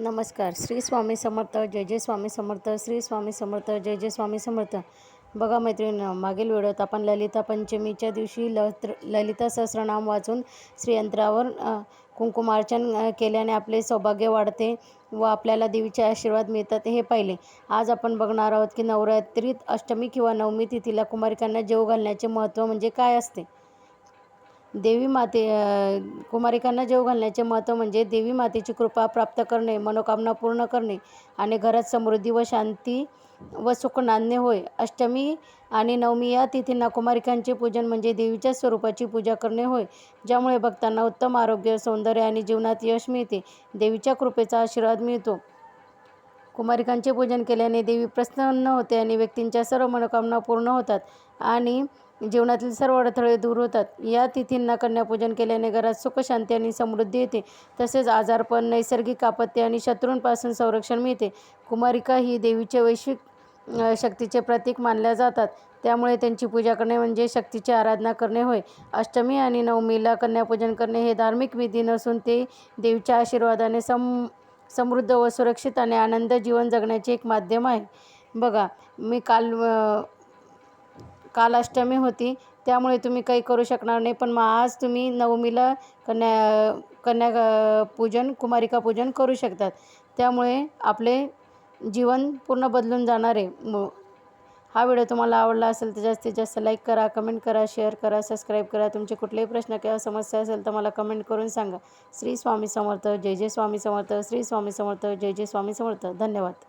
नमस्कार. श्री स्वामी समर्थ जय जय स्वामी समर्थ श्री स्वामी समर्थ जय जय स्वामी समर्थ. बघा मैत्रिणी मागील वेळात आपण ललिता पंचमीच्या दिवशी लत्र ललिता सहस्रनाम वाचून श्रीयंत्रावर कुंकुमार्चन केल्याने आपले सौभाग्य वाढते व आपल्याला देवीचे आशीर्वाद मिळतात हे पाहिले. आज आपण बघणार आहोत की नवरात्रीत अष्टमी किंवा नवमी तिथीला कुमारिकांना जेव घालण्याचे महत्त्व म्हणजे काय असते? देवी माते कुमारिकांना जेव घालण्याचे महत्त्व म्हणजे देवी मातेची कृपा प्राप्त करणे मनोकामना पूर्ण करणे आणि घरात समृद्धी व शांती व सुख नांदणे होय. अष्टमी आणि नवमी या तिथींना कुमारिकांचे पूजन म्हणजे देवीच्या स्वरूपाची पूजा करणे होय. ज्यामुळे भक्तांना उत्तम आरोग्य सौंदर्य आणि जीवनात यश मिळते. देवीच्या कृपेचा आशीर्वाद मिळतो. कुमारिकांचे पूजन केल्याने देवी प्रसन्न होते आणि व्यक्तींच्या सर्व मनोकामना पूर्ण होतात आणि जीवनातील सर्व अडथळे दूर होतात. या तिथींना कन्यापूजन केल्याने घरात सुख शांती आणि समृद्धी येते. तसेच आजारपण नैसर्गिक आपत्ती आणि शत्रूंपासून संरक्षण मिळते. कुमारिका ही देवीचे वैश्विक शक्तीचे प्रतीक मानल्या जातात. त्यामुळे त्यांची पूजा करणे म्हणजे शक्तीची आराधना करणे होय. अष्टमी आणि नवमीला कन्यापूजन करणे हे धार्मिक विधी नसून ते देवीच्या आशीर्वादाने सम समृद्ध व सुरक्षित आणि आनंद जीवन जगण्याचे एक माध्यम आहे. बघा मी काल कालाष्टमी काल अष्टमी होती त्यामुळे तुम्ही काही करू शकणार नाही पण मग आज तुम्ही नवमीला कन्या कन्या पूजन कुमारिका पूजन करू शकतात. त्यामुळे आपले जीवन पूर्ण बदलून जाणार आहे. म हा व्हिडिओ तुम्हाला आवडला असेल तर जास्तीत जास्त लाईक करा कमेंट करा शेअर करा सबस्क्राईब करा. तुमचे कुठलेही प्रश्न किंवा समस्या असेल तर मला कमेंट करून सांगा. श्री स्वामी समर्थ जय जय स्वामी समर्थ श्री स्वामी समर्थ जय जय स्वामी समर्थ. धन्यवाद.